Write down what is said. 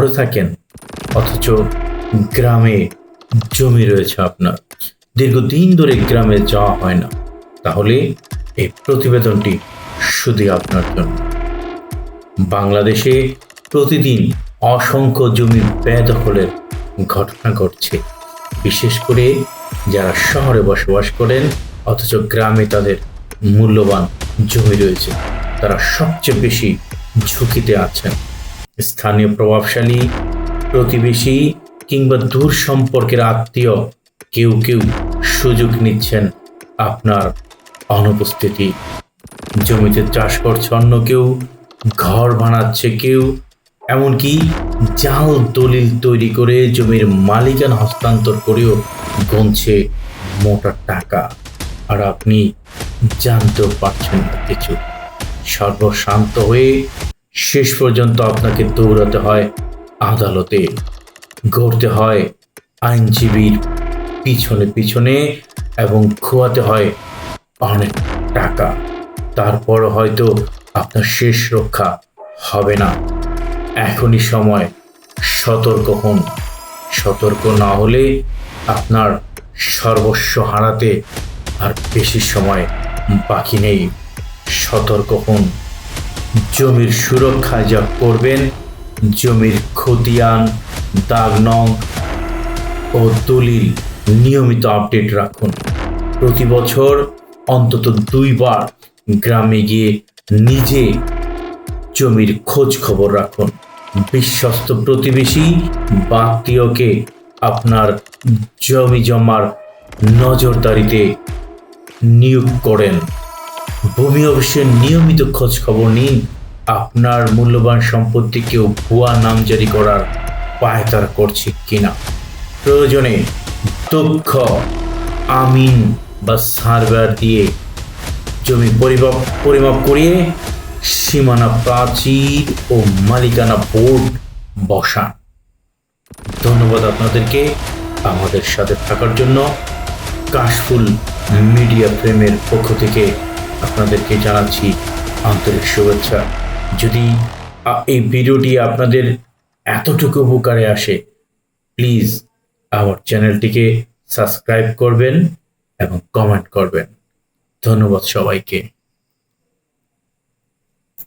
শহরে থাকেন, অথচ গ্রামে জমি রয়েছে আপনার। দীর্ঘদিন ধরে গ্রামে যাওয়া হয় না। তাহলে এই প্রতিবেদনটি শুধু আপনার জন্য। বাংলাদেশে প্রতিদিন অসংখ্য জমি বেদখলের ঘটনা ঘটছে। বিশেষ করে যারা শহরে বসবাস করেন, অথচ গ্রামে তাদের মূল্যবান জমি রয়েছে, তারা সবচেয়ে বেশি ঝুঁকিতে আছেন। স্থানীয় প্রভাবশালী প্রতিবেশী কিংবা দূর সম্পর্কের আত্মীয় কেউ কেউ সুযোগ নিচ্ছেন আপনার অনুপস্থিতি। জমিতে চাষ করছে অন্য কেউ, ঘর বানাচ্ছে কেউ, এমনকি জাল দলিল তৈরি করে জমির মালিকানা হস্তান্তর করেও গুনছে মোটা টাকা। আর আপনি জানতেও পারছেন না কিছু। সর্বশান্ত হয়ে শেষ পর্যন্ত আপনাকে দৌড়াতে হয় আদালতে। গড়তে হয় আইনজীবীর পিছনে পিছনে এবং খোয়াতে হয় অনেক টাকা। তারপর হয়তো আপনার শেষ রক্ষা হবে না। এখনই সময়। সতর্ক হন। সতর্ক না হলে আপনার সর্বস্ব হারাতে আর বেশি সময় বাকি নেই। সতর্ক হন। জমির সুরক্ষা যা করবেন, জমির খতিয়ান দাগ নং ও দলিল নিয়মিত আপডেট রাখুন। প্রতি বছর অন্তত দুইবার গ্রামে গিয়ে নিজে জমির খোঁজ খবর রাখুন। বিশ্বস্ত প্রতিবেশী বা আপনার জমি জমার নজরদারিতে নিয়োগ করেন। ভূমি অফিসের নিয়মিত খোঁজ খবর নিন। আপনার মূল্যবান সম্পত্তি কেউ ভুয়া নামজারি করার পায়তারা করছে কিনা। প্রয়োজনে দক্ষ আমিন বা সার্ভার দিয়ে জমি পরিমাপ পরিমাপ করিয়ে সীমানা প্রাচীর ও মালিকানা বোর্ড বসান। ধন্যবাদ আপনাদেরকে আমাদের সাথে থাকার জন্য। কাশফুল মিডিয়া প্রেমের পক্ষ থেকে আপনাদেরকে জানাচ্ছি আন্তরিক শুভেচ্ছা। যদি এই ভিডিওটি আপনাদের এতটুকু উপকারে আসে, প্লিজ আমার চ্যানেলটিকে সাবস্ক্রাইব করবেন এবং কমেন্ট করবেন। ধন্যবাদ সবাইকে।